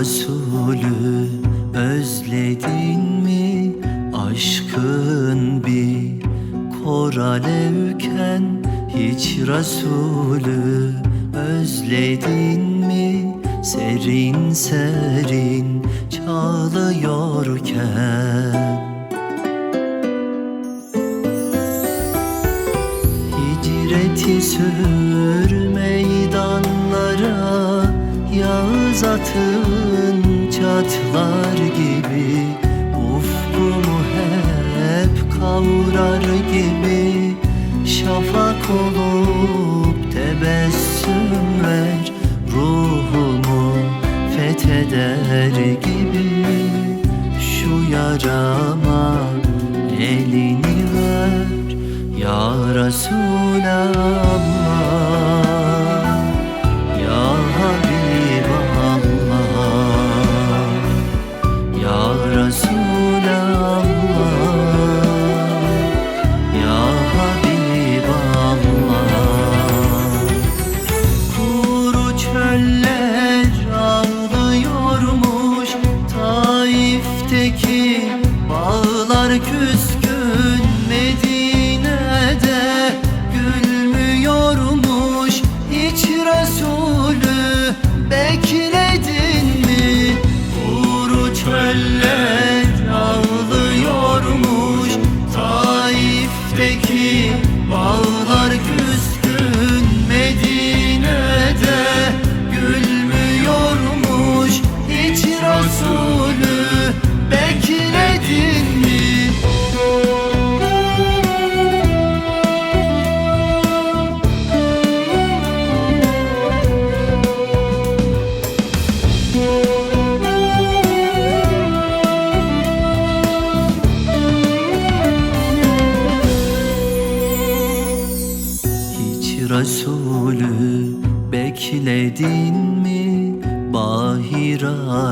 Resulü özledin mi? Aşkın bir kor alevken Hiç Resulü özledin mi? Serin serin çalıyorken Hicreti sür meydanlara Yağız atın çatlar gibi Ufkumu hep kavrar gibi. Şafak olup tebessüm ver Ruhumu fetheder gibi. Şu yarama elini ver ya Resulallah Resulü bekledin mi? Bahiranın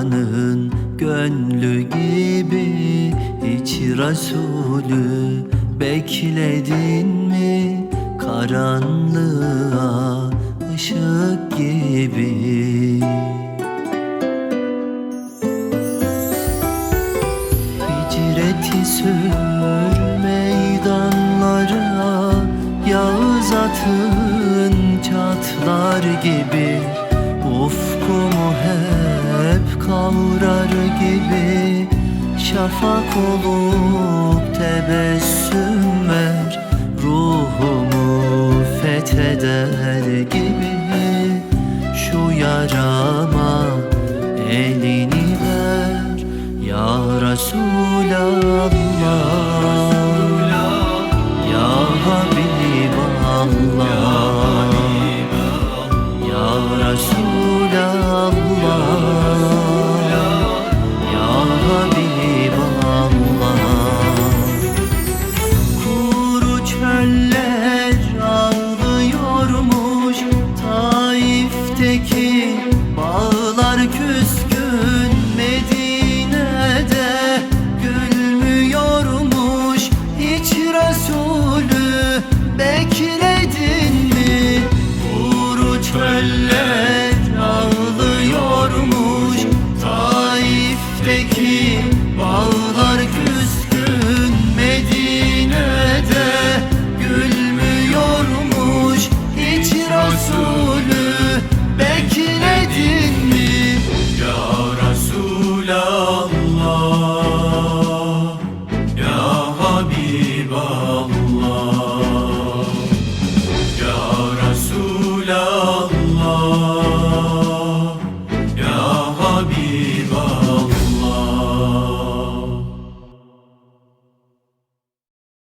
gönlü gibi Hiç Resulü bekledin mi? Karanlığa ışık gibi Hicreti sür hep kavrar gibi Şafak olup tebessüm ver. Ruhumu fetheder gibi Şu yarama elini ver. Ya Resulallah. Güneşteki bağlar